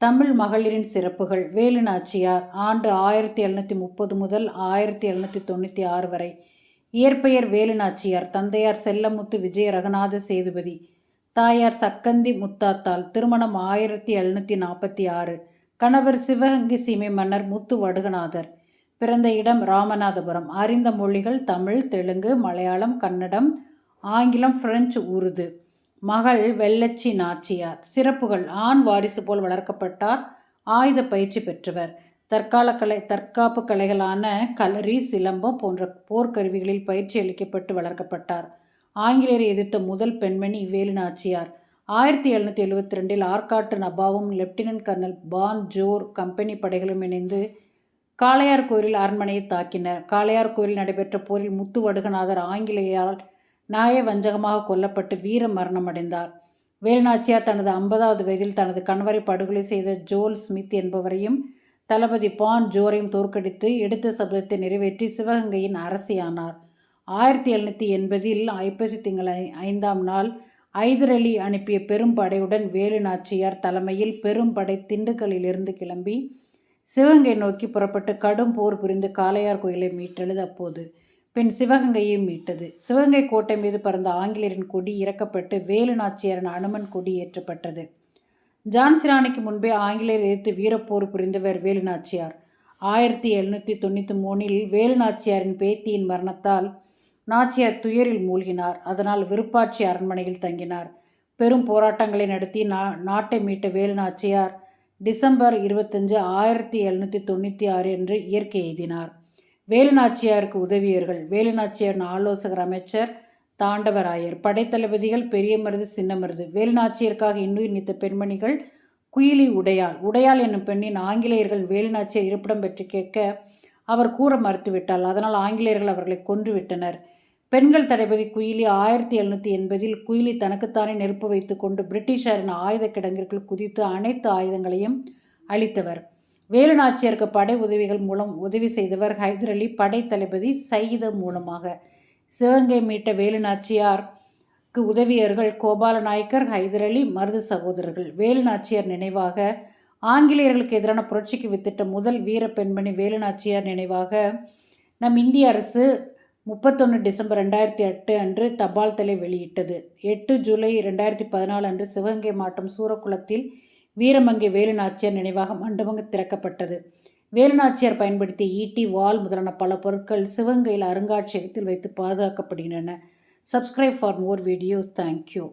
தமிழ் மகளிரின் சிறப்புகள். வேலு நாச்சியார் ஆண்டு ஆயிரத்தி எழுநூற்றி முப்பது முதல் ஆயிரத்தி எழுநூற்றி தொண்ணூற்றி ஆறு வரை. இயற்பெயர் வேலு நாச்சியார் தந்தையார் செல்லமுத்து விஜய ரகுநாத சேதுபதி தாயார் சக்கந்தி முத்தாத்தாள் திருமணம் ஆயிரத்தி எழுநூற்றி நாற்பத்தி ஆறு. கணவர் சிவகங்கி சீமை மன்னர் முத்து வடுகநாதர். பிறந்த இடம் ராமநாதபுரம். அறிந்த மொழிகள் தமிழ் தெலுங்கு மலையாளம் கன்னடம் ஆங்கிலம் பிரெஞ்சு உருது. மகள் வெள்ளச்சி நாச்சியார். சிறப்புகள் ஆண் வாரிசு போல் வளர்க்கப்பட்டார். ஆயுத பயிற்சி பெற்றவர். தற்கால கலை தற்காப்பு கலைகளான கலரி சிலம்பம் போன்ற போர்க்கருவிகளில் பயிற்சி அளிக்கப்பட்டு வளர்க்கப்பட்டார். ஆங்கிலேயரை எதிர்த்த முதல் பெண்மணி வேலு நாச்சியார். ஆயிரத்தி எழுநூற்றி எழுபத்தி ரெண்டில் ஆற்காட்டு நபாவும் lieutenant colonel Bonjour company படைகளும் இணைந்து காளையார் கோயிலில் அரண்மனையை தாக்கினர். காளையார் கோயிலில் நடைபெற்ற போரில் முத்துவடுகநாதர் ஆங்கிலேயால் நாய வஞ்சகமாக கொல்லப்பட்டு வீர மரணம் அடைந்தார். வேல்நாச்சியார் தனது ஐம்பதாவது வயதில் தனது கணவரை படுகொலை செய்த ஜோல் ஸ்மித் என்பவரையும் தளபதி பான் ஜோரையும் தோற்கடித்து எடுத்த சபதத்தை நிறைவேற்றி சிவகங்கையின் அரசியானார். ஆயிரத்தி எழுநூற்றி எண்பதில் ஐப்பசி திங்கள் ஐந்தாம் நாள் ஐதர் அலி அனுப்பிய பெரும் படையுடன் வேலு நாச்சியார் தலைமையில் பெரும் படை திண்டுக்கல்லிலிருந்து கிளம்பி சிவகங்கை நோக்கி புறப்பட்டு கடும் போர் புரிந்து காளையார் கோயிலை மீட்டெழுது அப்போது. பின் சிவகங்கையை மீட்டது. சிவகங்கை கோட்டை மீது பறந்த ஆங்கிலேயரின் கொடி இறக்கப்பட்டு வேலு நாச்சியாரின் அனுமன் கொடி ஏற்றப்பட்டது. ஜான்சிராணிக்கு முன்பே ஆங்கிலேயர் எதிர்த்து வீரப்போர் புரிந்தவர் வேலு நாச்சியார். ஆயிரத்தி எழுநூற்றி தொண்ணூற்றி மூணில் வேலு நாச்சியாரின் பேத்தியின் மரணத்தால் நாச்சியார் துயரில் மூழ்கினார். அதனால் விருப்பாட்சி அரண்மனையில் தங்கினார். பெரும் போராட்டங்களை நடத்தி நா நாட்டை மீட்ட வேலு நாச்சியார் டிசம்பர் இருபத்தஞ்சு ஆயிரத்தி எழுநூற்றி தொண்ணூற்றி ஆறு என்று இயற்கை எய்தினார். வேலுநாச்சியாருக்கு உதவியர்கள் வேலுநாச்சியாரின் ஆலோசகர் அமைச்சர் தாண்டவராயர் படைத்தளபதிகள் பெரிய மருது சின்ன மருது. வேலுநாச்சியருக்காக இன்னுயிர் நீத்த பெண்மணிகள் குயிலி உடையாள். உடையாள் என்னும் பெண்ணின் ஆங்கிலேயர்கள் வேலுநாச்சியர் இருப்பிடம் பற்றி கேட்க அவர் கூற மறுத்துவிட்டால் அதனால் ஆங்கிலேயர்கள் அவர்களை கொன்றுவிட்டனர். பெண்கள் தளபதி குயிலி ஆயிரத்தி எழுநூற்றி எண்பதில் குயிலி தனக்குத்தானே நெருப்பு வைத்துக்கொண்டு பிரிட்டிஷாரின் ஆயுத கிடங்கிற்குள் குதித்து அனைத்து ஆயுதங்களையும் அளித்தவர் வேலுநாச்சியருக்கு படை உதவிகள் மூலம் உதவி செய்தவர் ஹைதர் அலி படை தளபதி சயித மூலமாக. சிவகங்கை மீட்ட வேலுநாச்சியாருக்கு உதவியர்கள் கோபால நாயக்கர் ஹைதர் அலி மருது சகோதரர்கள். வேலுநாச்சியார் நினைவாக ஆங்கிலேயர்களுக்கு எதிரான புரட்சிக்கு வித்திட்ட முதல் வீர பெண்மணி வேலுநாச்சியார் நினைவாக நம் இந்திய அரசு முப்பத்தொன்று டிசம்பர் ரெண்டாயிரத்தி எட்டு அன்று தபால் தலை வெளியிட்டது. எட்டு ஜூலை ரெண்டாயிரத்தி பதினாலு அன்று சிவகங்கை மாவட்டம் சூரக்குளத்தில் வீரமங்கை வேலுநாச்சியார் நினைவாக மண்டபங்க திறக்கப்பட்டது. வேலுநாச்சியார் பயன்படுத்திய ஈட்டி வால் முதலான பல பொருட்கள் சிவகங்கையில் அருங்காட்சியகத்தில் வைத்து பாதுகாக்கப்படுகின்றன. Subscribe for more videos thank you